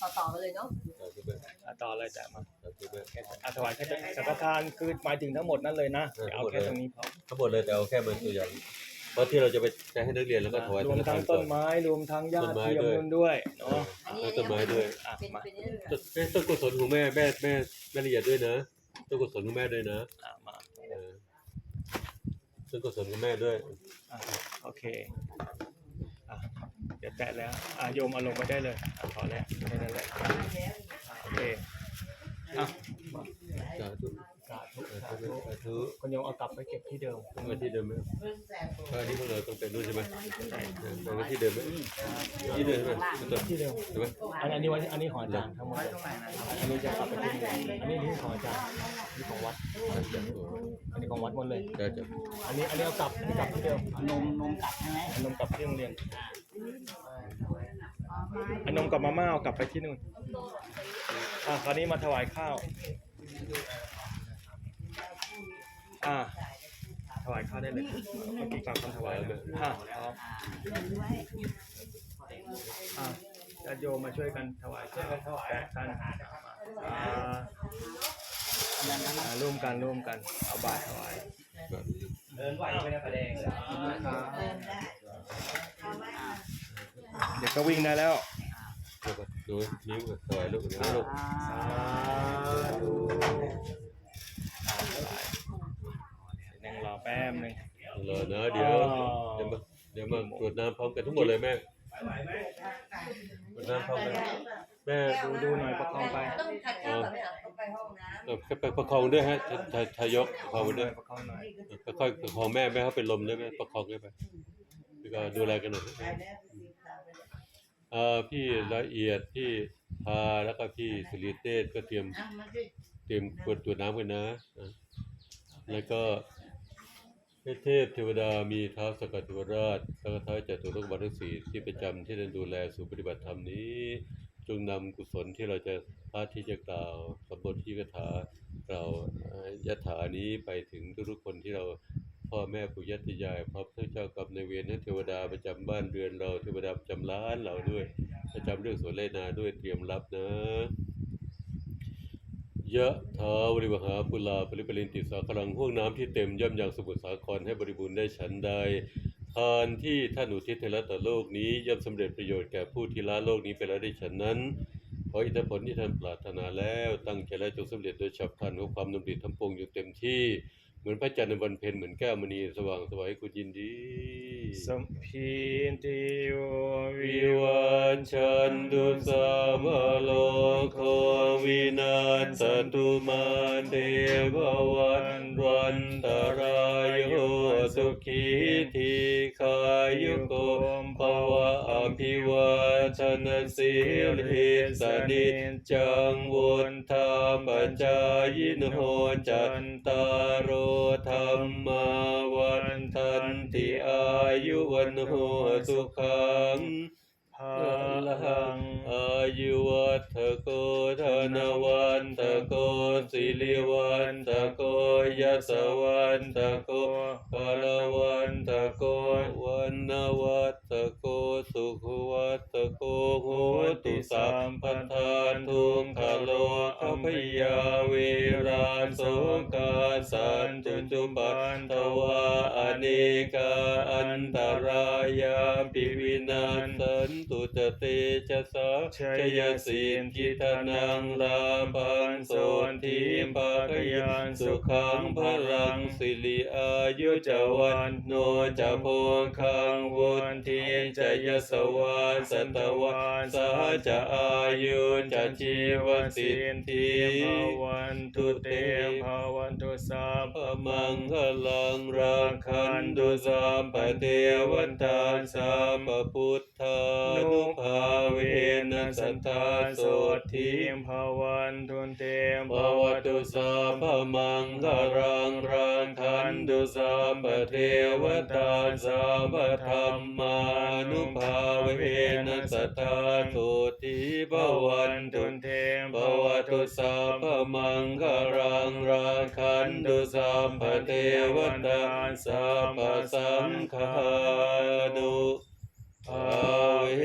ต่อต่อไปเลยเนาะสาธุแม่อะต่อเลยแต่มาสาธุแม่อะถวายแค่สังฆทานคือหมายถึงทั้งหมดนั่นเลยนะเออเอาแค่ตรงนี้พอทั้งหมดเลยแต่เอาแค่มันตัวอย่างเพราะที่เราจะไปใช้ให้นักเรียนแล้วก็ถวายรวมสัทั้งงฆทาต้นนไม้รวมทั้งญาต้ตินไม้โยมด้วยนุ่นด้วยเนาะอันนี้แล้วต้นไม้ด้วยอะเป็นมาเป็นนี่เลยต้นแม่ต้นกุศลของแม่แม่แม่แม่ละเอียดด้วยนะต้นกุศลของแม่ด้วยนะอะมาเออต้นกุศลของแม่ด้วยอะโอเคอะเดี๋ยวแตะแล้วอะโยมเอาลงไปได้เลยอะพอแล้วแค่นั้นแหละอะโอเคอะมาสาธุสาธุสาสาธุธุสาธุคุณโยมเอากลับไปเก็บที่เดิมต้องมาที่เดิมไหมเพราะอันนี้พวกเราต้องเป็นด้วยใช่ไหมเออไปไว้ที่เดิมไหมที่เดิมใช่ไหมที่เดิมที่เดิมใช่ไหมอันอันนี้วันอันนี้ของอาจารย์ทั้งหมดเลยอันนี้จะกลับไปที่เดิมอันนี้ที่ของอาจารย์อันนี่ของวัดอันนี้ของวัดหมดเลยได้จ้ะอันนี้อันนี้เอากลับอันนี้กลับที่เดิมนมนมกลับใช่ไหมเอานมกลับที่โรงเรียนเอานมกับมาม่าเอากลับไปที่นู่นอะคราวนี้มาถวายข้าว อะถวายข้าวได้เลยเมื่อกี้ฟังคำถวายแล้วอะพร้อมอะญาติโยมมาช่วยกันถวายข้าวแปดท่านอ่าอ่าร่วมกันร่วมกันเอาบาตรถวายเดินไหวไม่ได้ประเด็นเดี๋ยว ก็วิ่งได้แล้วเดี๋ยวก่อนดูนิ้วก่อนถวายลูกเดี๋ยวลูกสาธุนั่งรอแป๊บหนึง รอนะเดี๋ยวเดี๋ยวมาเดี๋ยวมากรวดน้ำพร้อมกันทั้งหมดเลยแม่กรวดน้ำพร้อมกันแม่ดูดูหน่อยประคองไปต้องทานข้าวก่อนไหมอะต้องไปห้องน้ำ เออไปประคองด้วยฮะทททายกประคองไปด้วย ประคองหน่อย ค่อยๆประคองแม่แม่เขาเป็นลมด้วยแม่ประคองด้วยไปแล้วก็ดูแลกันหน่อยเอ่อ พี่ละเอียดพี่พาแล้วก็พี่สิริเทศก็เตรียมเตรียมกวดตัวน้ำกันนะอะแล้วก็เทพเทวดามีเท้าวสกกัตวราชแล้วก็เท้าวจตุรกบาลทั้งสี่ที่ประจำที่จะดูแลศูนย์ปฏิบัติธรรมนี้ จงนำกุศลที่เราจะพาที่จะกล่าวสมบทที่กถาเราเอ่อยถานี้ไปถึงทุกๆคนที่เรา พ่อแม่ปู่ย่าตายายพร้อมทั้งเจ้ากรรมนเวรทั้เทวดาประจำบ้านเรือนเราเทวดาประจำร้านเราด้วยประจำเรื่องสวนไรนาด้วยเตรียมรับนะยะถาวริวหาปุลาปริปรินติสาคลังห่วงน้ำที่เต็มย่อมยังสมุทรสาครให้บริบูรณ์ได้ฉันใดทานที่ท่านอุทิศให้ล้วต่อโลกนี้ย่อมสำเร็จประโยชน์แก่ผู้ที่ละโลกนี้ไปแล้วได้ฉันนั้นขออิทธิผลที่ท่านปรารถนาแล้ว ตั้งใจและจงสำเร็จโดยฉับพลันของความดำริทั้งปวงอยู่เต็มที่ เหมือนพระจันทร์ในวันเพ็ญเหมือนแก้วมณีสว่างสวยคุณยินดี สัมพีติโยวิวิวันชันตุสัมโลกวินาสตุมาเทววันวันตรายโย สุขีทีขายุโกภวะอภิวาชนสิริสนิจังวุฒาปัจจายโหจันตารโรธรรมาวันทันติอายุวันโหสุขัง พาพลังอายุวัตโกธนวันตโกสิริวันตโกยสวันตโกปรวันตโกวันนวัต โกสุขวัตโกโหตุสัมปทานทุงคโลอภยาเวราโสกาสันตุจุปันตวาอเนกาอันตรายาปิวินันตันตุจเตจะสาชยสินกิตนังรามปังโสนทิมปากยันสุขังพลังสิริอายุจวันโนจะโพคังวนทีจะยสวานสันตวันสาจะอายุจะชีวสินทีภาวันตุเตภาวันตุสัพมังคลังรักขันตุสัมปเทวันตาสัมปพุทธานุภาเวนัสสัทธาโสโสทิทิมภาวันตุเตภาวตุสัพมังคลังรักขันตุสัมปเทวตาสัมปธรรมานุภาเวนัสสัทธาสุทิภวันตุนเทมภวตุสัพพมังคารังราคันตุสัมปเทวตาสัพพสังฆานุภาเว